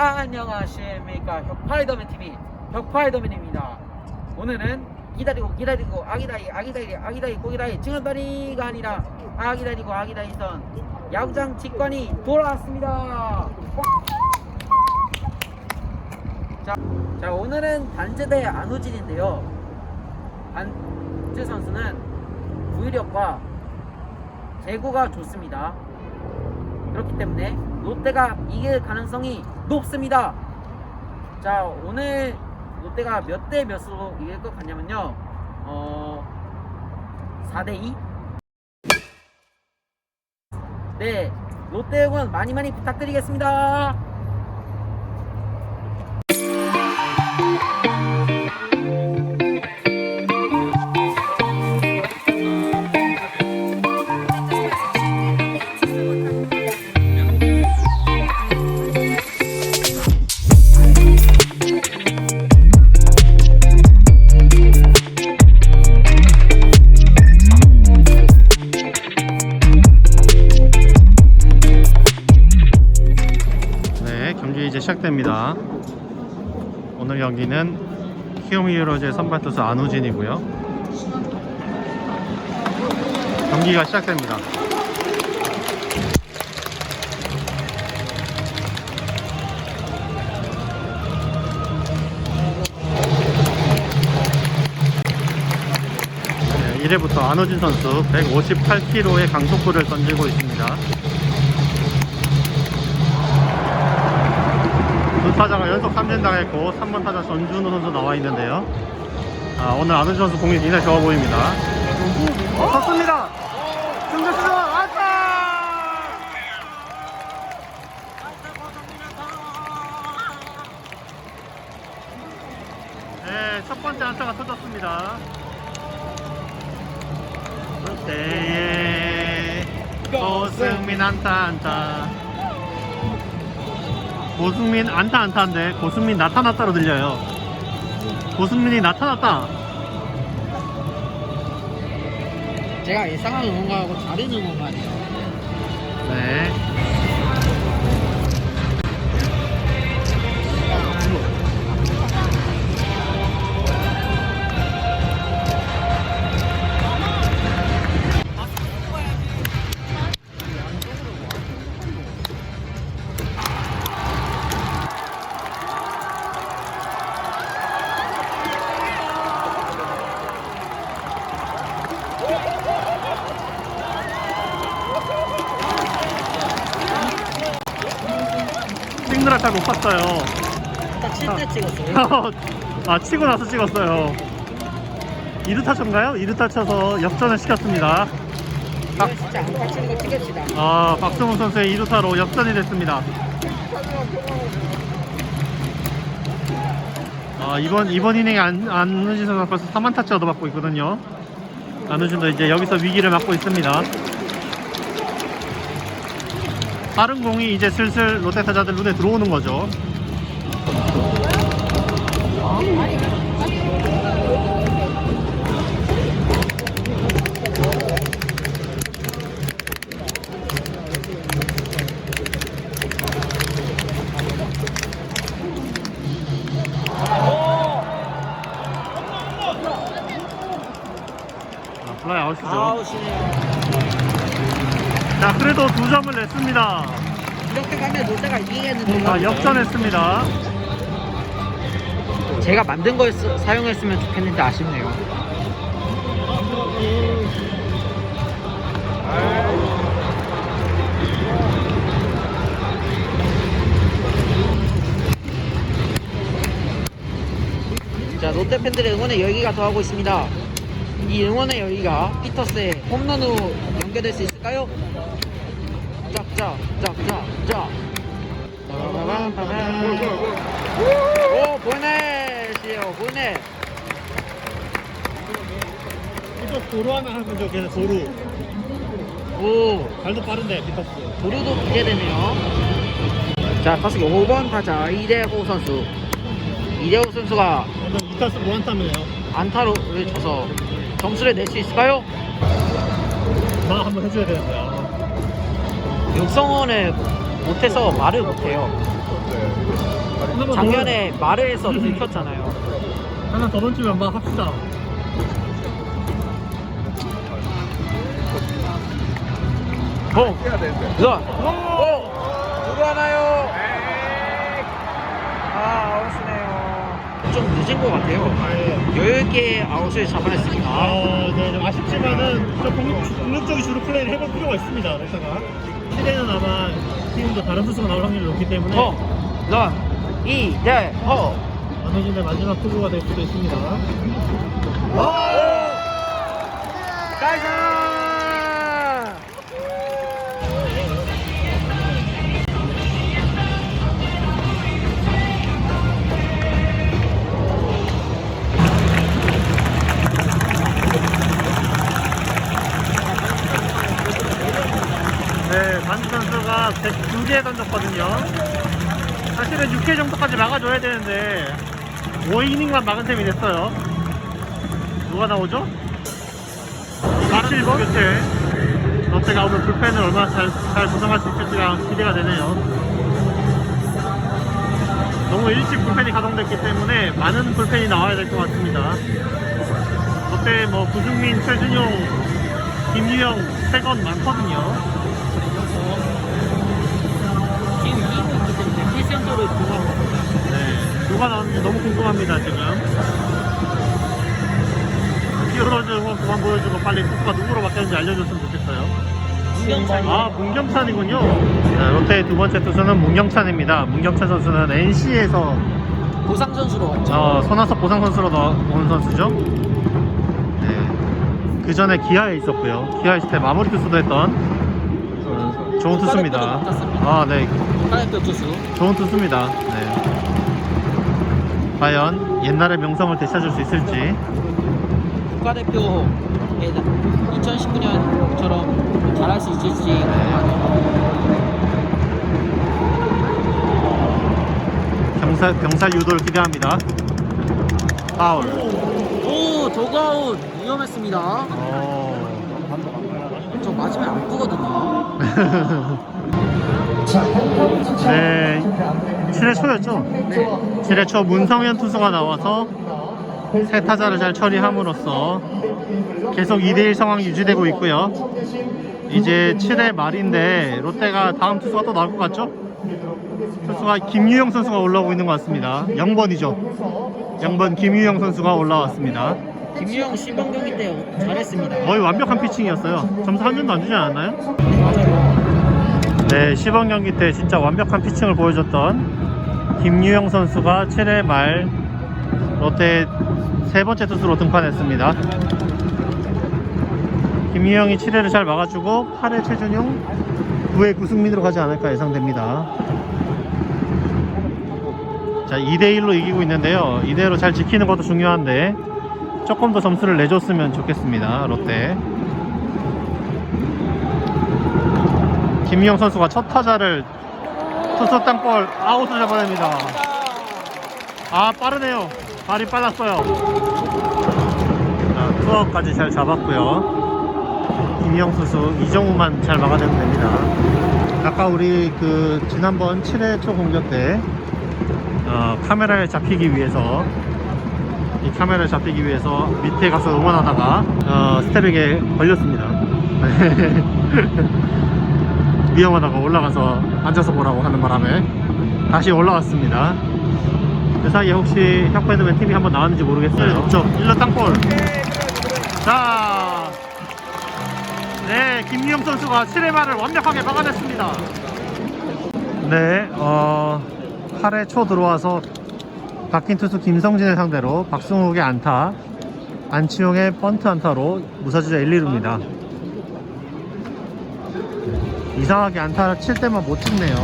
안녕하십니까 혁파이더맨 TV 혁파이더맨입니다. 오늘은 기다리고 기다리고 아기다이 아기다이 아기다이 고기다이 징어다리가 아니라 아기다리고 아기다이선 야구장 직관이 돌아왔습니다. 자, 자 오늘은 단체대 안우진인데요. 안재 선수는 부위력과 제구가 좋습니다. 그렇기 때문에 롯데가 이길 가능성이 높습니다. 자 오늘 롯데가 몇 대 몇으로 이길 것 같냐면요. 어 4대 2. 네 롯데 응원 많이 많이 부탁드리겠습니다. 경기는 키움 히어로즈의 선발 투수 안우진이고요. 경기가 시작됩니다. 네, 1회부터 안우진 선수 158km의 강속구를 던지고 있습니다. 타자가 연속 3진 당했고 3번 타자 전준호 선수 나와 있는데요. 아, 오늘 안우진 선수 공이 굉장히 좋아 보입니다. 어, 섰습니다. 승부수 안타! 네, 첫 번째 안타가 터졌습니다. 롯데의 고승민 안타 안타. 고승민 안타 안타인데 고승민 나타났다로 들려요. 고승민이 나타났다. 제가 예상한 응원가하고 다른 응원가네요. 네. 싱글아 잘못 봤어요. 아까 7대 찍었어요. 아 치고 나서 찍었어요. 2루타 쳐인가요? 2루타 쳐서 역전을 시켰습니다. 이거 진짜 안 다치는 거 찍읍시다. 아 박성훈 선수의 2루타로 역전이 됐습니다. 아 이번 이번 이닝에 안, 안우진 선수가 벌써 3만 타치 얻어맞고 있거든요. 안우진도 이제 여기서 위기를 맞고 있습니다. 빠른 공이 이제 슬슬 롯데 타자들 눈에 들어오는 거죠. 아, 플라이 아웃이죠. 아웃이네요. 자 그래도 두 점을 냈습니다. 이렇게 가면 롯데가 이기겠는데. 아, 역전했습니다. 제가 만든 걸 쓰- 사용했으면 좋겠는데 아쉽네요. 자 롯데 팬들의 응원의 열기가 더하고 있습니다. 이 응원의 열기가 피터스의 홈런으로 연결될 수 있을까요? 짝짝짝짝짝. 오 보내시오 보내 도루 하나 하면 좋겠네 도루. 오 발도 빠른데 비터스. 도루도 기대되네요 자 타석이 5번 타자 이대호 선수 이대호 선수가 이타스 무한타면요. 안타를 쳐서 점수를 낼 수 있을까요? 마 한번 해줘야 되는데. 육성원을 못해서 말을 못해요. 한번 작년에 마르에서 들켰잖아요. 하나 더 던지면 막 합시다. 어, 자, 어, 누구 하나요? 아, 아웃이네요. 좀 늦은 것 같아요. 여유 있게 아웃을 잡아냈습니다. 아, 네, 좀 아쉽지만은 좀 공격, 공격적인 주로 플레이를 해볼 필요가 있습니다. 래서가 시대는 아마 팀도 다른 투수가 나올 확률이 높기 때문에 허, 런, 이, 대, 허. 안혜진의 마지막 투구가 될 수도 있습니다. 나 102개 던졌거든요. 사실은 6회 정도까지 막아줘야 되는데 5이닝만 막은 셈이 됐어요. 누가 나오죠? 27번 교체. 롯데가 오늘 불펜을 얼마나 잘, 잘 구성할 수 있을지가 기대가 되네요. 너무 일찍 불펜이 가동됐기 때문에 많은 불펜이 나와야 될 것 같습니다. 롯데 뭐 구승민, 최준용, 김유영, 세건 많거든요. 필승조를 구하고 네, 누가 나오는지 너무 궁금합니다 지금. 히어로즈 응원 그만 보여주고 빨리 투수가 누구로 바뀌었는지 알려줬으면 좋겠어요. 아 문경찬이군요. 네, 롯데의 두 번째 투수는 문경찬입니다. 문경찬 선수는 NC에서 보상 선수로 왔죠. 어, 손아섭 보상 선수로 온 선수죠. 네, 그 전에 기아에 있었고요. 기아 있을 때 마무리 투수도 했던 어, 좋은 투수입니다. 아 네, 투수. 좋은 투수입니다. 네. 과연 옛날의 명성을 되찾을 수 있을지. 국가대표에 2019년처럼 잘할 수 있을지 병살, 병살 유도를 기대합니다. 파울. 오 도가웃 위험했습니다 어... 저 맞으면 아프거든요 네. 7회 초였죠? 네 7회 초 문성현 투수가 나와서 세 타자를 잘 처리함으로써 계속 2대1 상황이 유지되고 있고요. 이제 7회 말인데 롯데가 다음 투수가 또 나올 것 같죠? 투수가 김유영 선수가 올라오고 있는 것 같습니다. 0번이죠. 0번 김유영 선수가 올라왔습니다. 김유영 시범 경기 때 잘했습니다 거의 완벽한 피칭이었어요. 점수 한 점도 안 주지 않았나요? 네 시범 경기 때 진짜 완벽한 피칭을 보여줬던 김유영 선수가 7회 말 롯데 세 번째 투수로 등판했습니다. 김유영이 7회를 잘 막아주고 8회 최준용, 9회 구승민으로 가지 않을까 예상됩니다. 자, 2대1로 이기고 있는데요. 이대로 잘 지키는 것도 중요한데 조금 더 점수를 내줬으면 좋겠습니다. 롯데. 김희영 선수가 첫 타자를 투수 땅볼 아웃을 잡아냅니다. 아 빠르네요. 발이 빨랐어요. 자, 투아웃까지 잘 잡았고요. 김희영 선수 이정우만 잘 막아내면 됩니다. 아까 우리 그 지난번 7회 초 공격 때 어, 카메라에 잡히기 위해서 이 카메라에 잡히기 위해서 밑에 가서 응원하다가 어, 스텝에게 걸렸습니다. 위험하다고 올라가서 앉아서 보라고 하는 바람에 다시 올라왔습니다. 그 사이에 혹시 혁배드맨 TV 한번 나왔는지 모르겠어요. 없죠. 1루 땅볼. 자, 네, 김유영 선수가 7회 말을 완벽하게 막아냈습니다. 네, 어, 8회 초 들어와서 바뀐 투수 김성진을 상대로 박승욱의 안타, 안치용의 번트 안타로 무사주자 1, 2루입니다. 이상하게 안타 칠 때만 못 찍네요.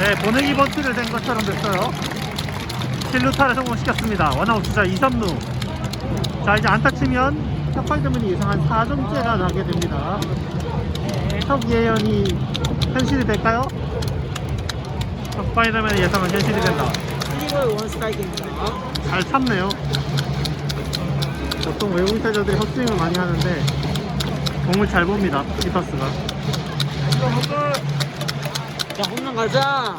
네, 보내기 버튼을 댄 것처럼 됐어요. 7루타를 성공시켰습니다. 원아웃 주자 2, 3루. 자, 이제 안타 치면 혁발드문이 예상한 4점째가 나게 됩니다. 석 예언이 현실이 될까요? 스파이더맨의 예상은 현실이 된다. 더블 원스트라이크입니다. 잘 참네요. 보통 외국인 타자들이 헛스윙을 많이 하는데 공을 잘 봅니다. 피터스가. 자, 홈런 가자.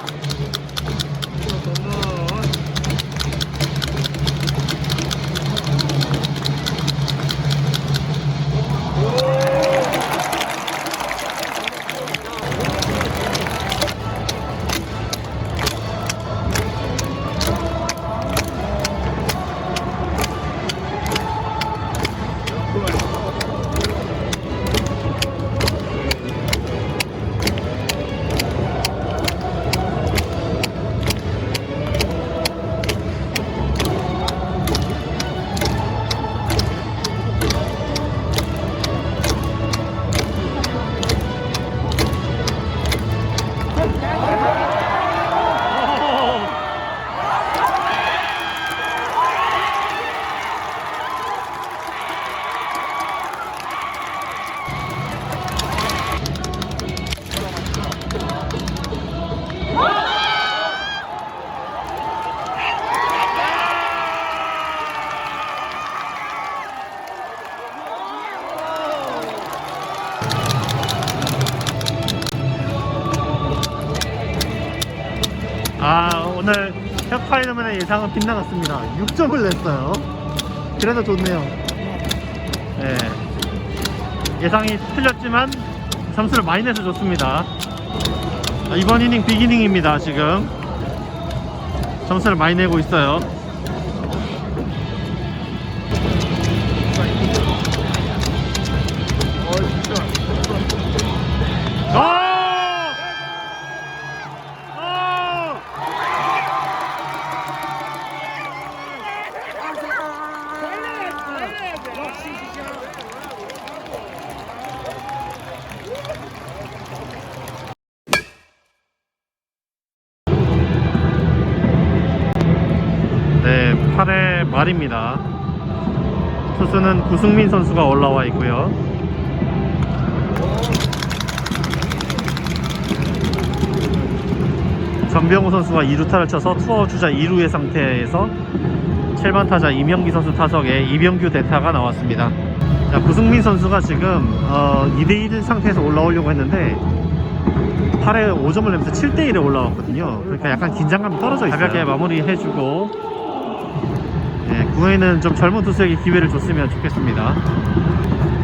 아 오늘 혁파이더맨의 예상은 빗나갔습니다. 6점을 냈어요. 그래도 좋네요. 예. 예상이 틀렸지만 점수를 많이 내서 좋습니다. 아, 이번 이닝 비기닝입니다 지금. 점수를 많이 내고 있어요 네, 8회 말입니다. 투수는 구승민 선수가 올라와 있고요. 전병호 선수가 2루타를 쳐서 투어 주자 2루의 상태에서 7번 타자 이명기 선수 타석에 이병규 대타가 나왔습니다. 자, 구승민 선수가 지금 어, 2대1 상태에서 올라오려고 했는데 8회 5점을 내면서 7대1에 올라왔거든요. 그러니까 약간 긴장감이 떨어져 있어요. 가볍게 마무리해주고 네, 9회는 좀 젊은 투수에게 기회를 줬으면 좋겠습니다.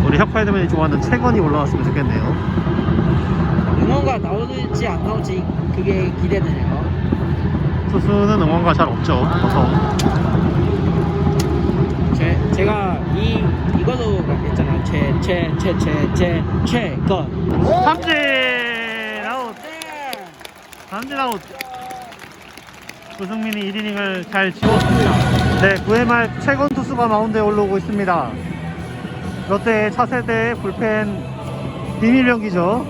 우리 혁파이드맨이 좋아하는 최건이 올라왔으면 좋겠네요. 응원가 나오는지 안 나올지 그게 기대되네요. 투수는 응원가 잘 없죠, 보통. 제, 제가 이 이거도. 최최최최최 최건. 삼진 아웃 네. 삼진 아웃 구승민이 1이닝을 잘 지웠습니다. 네 9회 말 최건 투수가 마운드에 올라오고 있습니다. 롯데의 차세대 불펜 비밀병기죠.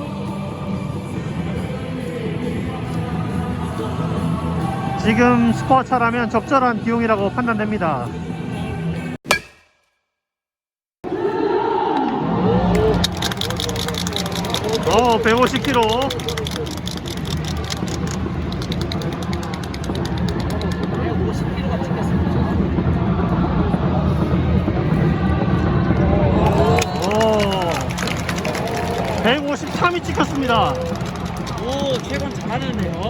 지금 스코어 차라면 적절한 기용이라고 판단됩니다. 어 150km 찍혔습니다 오 최건 잘하는데요.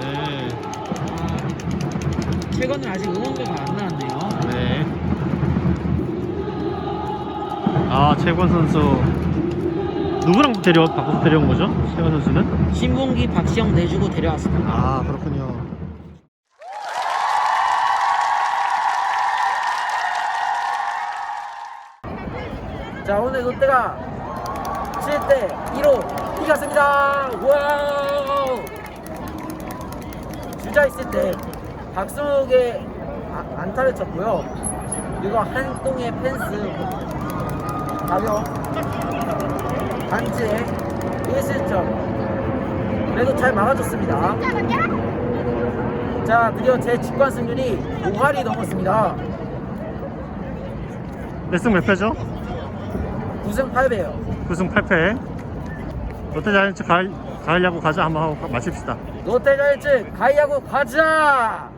네, 아, 최건은 아직 응원가가 안 나왔네요. 네. 아 최권 선수 누구랑 데려 바꿔서 데려온 거죠? 최권 선수는? 신봉기 박시영 내주고 데려왔습니다. 아 그렇군요 자 오늘 롯데가 7대 1로 이겼습니다. 와우! 주자 있을 때 박승욱의 아- 안타를 쳤고요. 그리고 한동의 펜스 가격 단지의 1실점 그래도 잘 막아줬습니다. 자 드디어 제 직관 승률이 5할이 넘었습니다. 몇승 몇 패죠? 9승 8패예요. 9승 8패 롯데 자이언츠 가을, 가을 야구 가자. 한번 마칩시다. 롯데자이언츠 가이야구 가자!